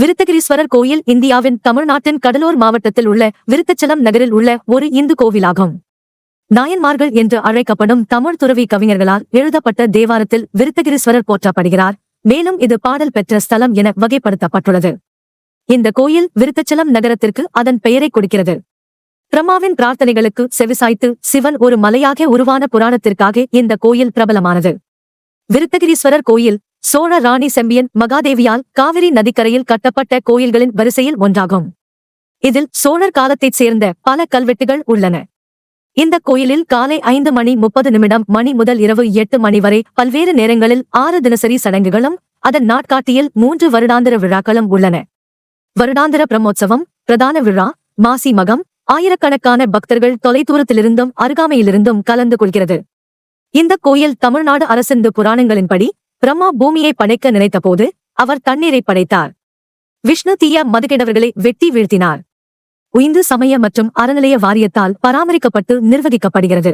விருத்தகிரீஸ்வரர் கோயில் இந்தியாவின் தமிழ்நாட்டின் கடலூர் மாவட்டத்தில் உள்ள விருத்தச்சலம் நகரில் உள்ள ஒரு இந்து கோவிலாகும். நாயன்மார்கள் என்று அழைக்கப்படும் தமிழ் துறவி கவிஞர்களால் எழுதப்பட்ட தேவாரத்தில் விருத்தகிரீஸ்வரர் போற்றப்படுகிறார். மேலும் இது பாடல் பெற்ற ஸ்தலம் என வகைப்படுத்தப்பட்டுள்ளது. இந்த கோயில் விருத்தச்சலம் நகரத்திற்கு அதன் பெயரை கொடுக்கிறது. பிரம்மாவின் பிரார்த்தனைகளுக்கு செவிசாய்த்து சிவன் ஒரு மலையாக உருவான புராணத்திற்காக இந்த கோயில் பிரபலமானது. விருத்தகிரீஸ்வரர் கோயில் சோழ ராணி செம்பியன் மகாதேவியால் காவிரி நதிக்கரையில் கட்டப்பட்ட கோயில்களின் வரிசையில் ஒன்றாகும். இதில் சோழர் காலத்தைச் சேர்ந்த பல கல்வெட்டுகள் உள்ளன. இந்த கோயிலில் காலை ஐந்து மணி முப்பது நிமிடம் மணி முதல் இரவு எட்டு மணி வரை பல்வேறு நேரங்களில் ஆறு தினசரி சடங்குகளும் அதன் நாட்காட்டியில் மூன்று வருடாந்திர விழாக்களும் உள்ளன. வருடாந்திர பிரம்மோற்சவம் பிரதான விழா மாசி மகம் ஆயிரக்கணக்கான பக்தர்கள் தொலைதூரத்திலிருந்தும் அருகாமையிலிருந்தும் கலந்து கொள்கிறது. இந்த கோயில் தமிழ்நாடு அரசிந்து புராணங்களின்படி பிரம்மா பூமியை படைக்க நினைத்தபோது அவர் தண்ணீரை படைத்தார். விஷ்ணு தீய மதுகிடவர்களை வெட்டி வீழ்த்தினார். உயிந்து சமய மற்றும் அறநிலைய வாரியத்தால் பராமரிக்கப்பட்டு நிர்வகிக்கப்படுகிறது.